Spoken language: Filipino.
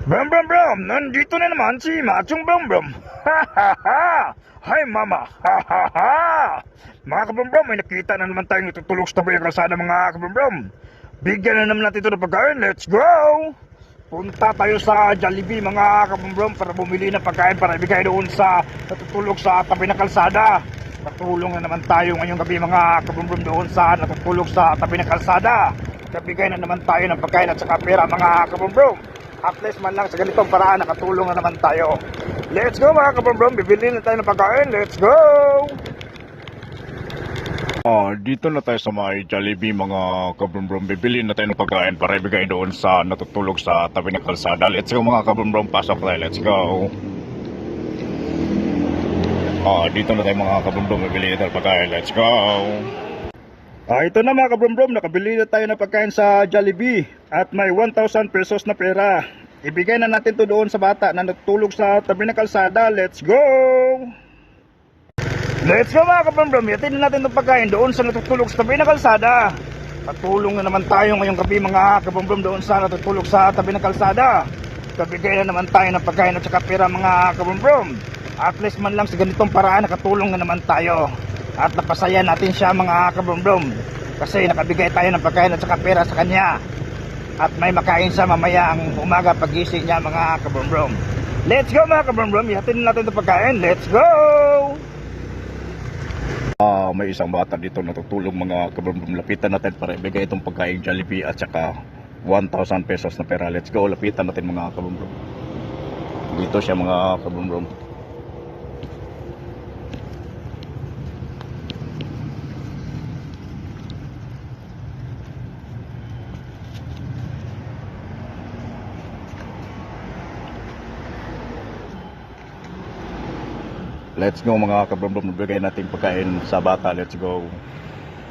Brum brum brum, nandito na naman si Machong Brum Brum. Ha ha ha! Hi mama! Ha ha ha! Mga kabrum brum, may nakita na naman tayong natutulog sa tabi ng kalsada mga kabrum brum. Bigyan na naman natin ito ng pagkain, let's go! Punta tayo sa Jollibee mga kabrum brum para bumili ng pagkain para ibigay doon sa natutulog sa tabi ng kalsada. Natulong na naman tayo ngayong gabi mga kabrum brum doon sa natutulog sa tabi ng kalsada. Kabigay na naman tayo ng pagkain at saka pera mga kabrum brum. At least man lang sa ganitong paraan nakatulong na naman tayo. Let's go mga kabrum bibili na tayo ng pagkain. Let's go! Ah, dito na tayo sa may Jollibee mga kabrumbrum. Bibili na tayo ng pagkain para ibigay doon sa natutulog sa tabi ng kalsada. Let's go mga kabrumbrum. Pasok tayo. Let's go. Ah, dito na tayo mga kabrumbrum. Bibili na tayo ng pagkain. Let's go. Ah, ito na mga kabrum nakabili na tayo ng pagkain sa Jollibee at may 1,000 pesos na pera. Ibigay na natin to doon sa bata na natutulog sa tabi ng kalsada. Let's go! Let's go mga kabrum Yatin na natin itong pagkain doon sa natutulog sa tabi ng kalsada. Patulong na naman tayo ngayong gabi mga kabrum doon sa natutulog sa tabi ng kalsada. Kabigay na naman tayo ng pagkain at saka pera mga kabrum At least man lang sa ganitong paraan nakatulong na naman tayo. At napasaya natin siya mga kabrum Kasi nakabigay tayo ng pagkain at saka pera sa kanya. At may makain siya mamaya ang umaga pagising niya mga kabrum Let's go mga Yatin na natin itong pagkain. Let's go! Ah, may isang bata dito natutulog mga kabrumbrum. Lapitan natin para ibigay itong pagkain Jollibee at saka 1,000 pesos na pera. Let's go. Lapitan natin mga kabrumbrum. Dito siya mga kabrumbrum. Let's go mga kabrumbrum. Bigay natin pagkain sa bata. Let's go.